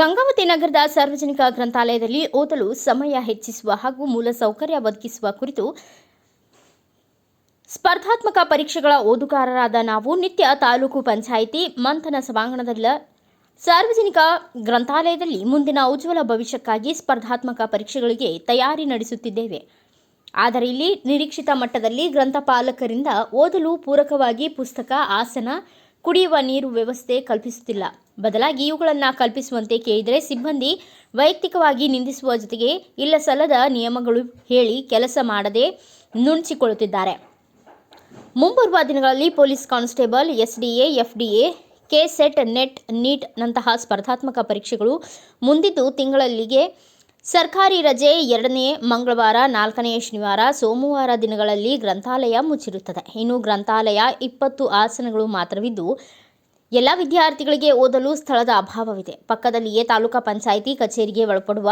ಶಿವಶಕ್ತಿ ನಗರದ ಸಾರ್ವಜನಿಕ ಗ್ರಂಥಾಲಯದಲ್ಲಿ ಓದಲು ಸಮಯ ಹೆಚ್ಚಿಸುವ ಹಾಗೂ ಮೂಲಸೌಕರ್ಯ ಒದಗಿಸುವ ಕುರಿತು ಸ್ಪರ್ಧಾತ್ಮಕ ಪರೀಕ್ಷೆಗಳ ಓದುಗಾರರಾದ ನಾವು ನಿತ್ಯ ತಾಲೂಕು ಪಂಚಾಯಿತಿ ಮಂಥನ ಸಭಾಂಗಣದಲ್ಲ ಸಾರ್ವಜನಿಕ ಗ್ರಂಥಾಲಯದಲ್ಲಿ ಮುಂದಿನ ಉಜ್ವಲ ಭವಿಷ್ಯಕ್ಕಾಗಿ ಸ್ಪರ್ಧಾತ್ಮಕ ಪರೀಕ್ಷೆಗಳಿಗೆ ತಯಾರಿ ನಡೆಸುತ್ತಿದ್ದೇವೆ. ಆದರೆ ಇಲ್ಲಿ ನಿರೀಕ್ಷಿತ ಮಟ್ಟದಲ್ಲಿ ಗ್ರಂಥಪಾಲಕರಿಂದ ಓದಲು ಪೂರಕವಾಗಿ ಪುಸ್ತಕ, ಆಸನ ಕುಡಿಯುವ ನೀರು ವ್ಯವಸ್ಥೆ ಕಲ್ಪಿಸುತ್ತಿಲ್ಲ. ಬದಲಾಗಿ ಇವುಗಳನ್ನು ಕಲ್ಪಿಸುವಂತೆ ಕೇಳಿದರೆ ಸಿಬ್ಬಂದಿ ವೈಯಕ್ತಿಕವಾಗಿ ನಿಂದಿಸುವ ಜೊತೆಗೆ ಇಲ್ಲ ಸಲ್ಲದ ನಿಯಮಗಳು ಹೇಳಿ ಕೆಲಸ ಮಾಡದೆ ನುಣುಚಿಕೊಳ್ಳುತ್ತಿದ್ದಾರೆ. ಮುಂಬರುವ ದಿನಗಳಲ್ಲಿ police constable, SDA, FDA, KSET NET ನಂತಹ ಸ್ಪರ್ಧಾತ್ಮಕ ಪರೀಕ್ಷೆಗಳು ಮುಂದಿದ್ದು ತಿಂಗಳಲ್ಲಿಗೆ ಸರ್ಕಾರಿ ರಜೆ ಎರಡನೇ ಮಂಗಳವಾರ, ನಾಲ್ಕನೇ ಶನಿವಾರ, ಸೋಮವಾರ ದಿನಗಳಲ್ಲಿ ಗ್ರಂಥಾಲಯ ಮುಚ್ಚಿರುತ್ತದೆ. ಇನ್ನು ಗ್ರಂಥಾಲಯ ಇಪ್ಪತ್ತು ಆಸನಗಳು ಮಾತ್ರವಿದ್ದು, ಎಲ್ಲ ವಿದ್ಯಾರ್ಥಿಗಳಿಗೆ ಓದಲು ಸ್ಥಳದ ಅಭಾವವಿದೆ. ಪಕ್ಕದಲ್ಲಿಯೇ ತಾಲೂಕಾ ಪಂಚಾಯಿತಿ ಕಚೇರಿಗೆ ಒಳಪಡುವ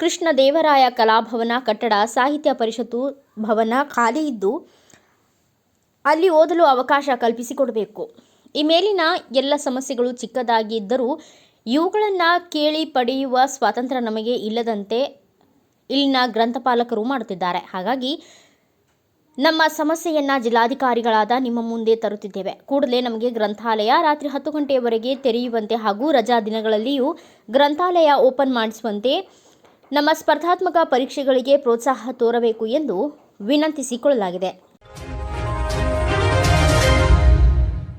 ಕೃಷ್ಣದೇವರಾಯ ಕಲಾಭವನ ಕಟ್ಟಡ, ಸಾಹಿತ್ಯ ಪರಿಷತ್ತು ಭವನ ಖಾಲಿ ಇದ್ದು, ಅಲ್ಲಿ ಓದಲು ಅವಕಾಶ ಕಲ್ಪಿಸಿಕೊಡಬೇಕು. ಈ ಮೇಲಿನ ಎಲ್ಲ ಸಮಸ್ಯೆಗಳು ಚಿಕ್ಕದಾಗಿದ್ದರೂ ಇವುಗಳನ್ನು ಕೇಳಿ ಪಡೆಯುವ ಸ್ವಾತಂತ್ರ್ಯ ನಮಗೆ ಇಲ್ಲದಂತೆ ಇಲ್ಲಿನ ಗ್ರಂಥಪಾಲಕರು ಮಾಡುತ್ತಿದ್ದಾರೆ. ಹಾಗಾಗಿ ನಮ್ಮ ಸಮಸ್ಯೆಯನ್ನು ಜಿಲ್ಲಾಧಿಕಾರಿಗಳಾದ ನಿಮ್ಮ ಮುಂದೆ ತರುತ್ತಿದ್ದೇವೆ. ಕೂಡಲೇ ನಮಗೆ ಗ್ರಂಥಾಲಯ ರಾತ್ರಿ ಹತ್ತು ಗಂಟೆಯವರೆಗೆ ತೆರೆಯುವಂತೆ ಹಾಗೂ ರಜಾ ದಿನಗಳಲ್ಲಿಯೂ ಗ್ರಂಥಾಲಯ ಓಪನ್ ಮಾಡಿಸುವಂತೆ ನಮ್ಮ ಸ್ಪರ್ಧಾತ್ಮಕ ಪರೀಕ್ಷೆಗಳಿಗೆ ಪ್ರೋತ್ಸಾಹ ತೋರಬೇಕು ಎಂದು ವಿನಂತಿಸಿಕೊಳ್ಳಲಾಗಿದೆ.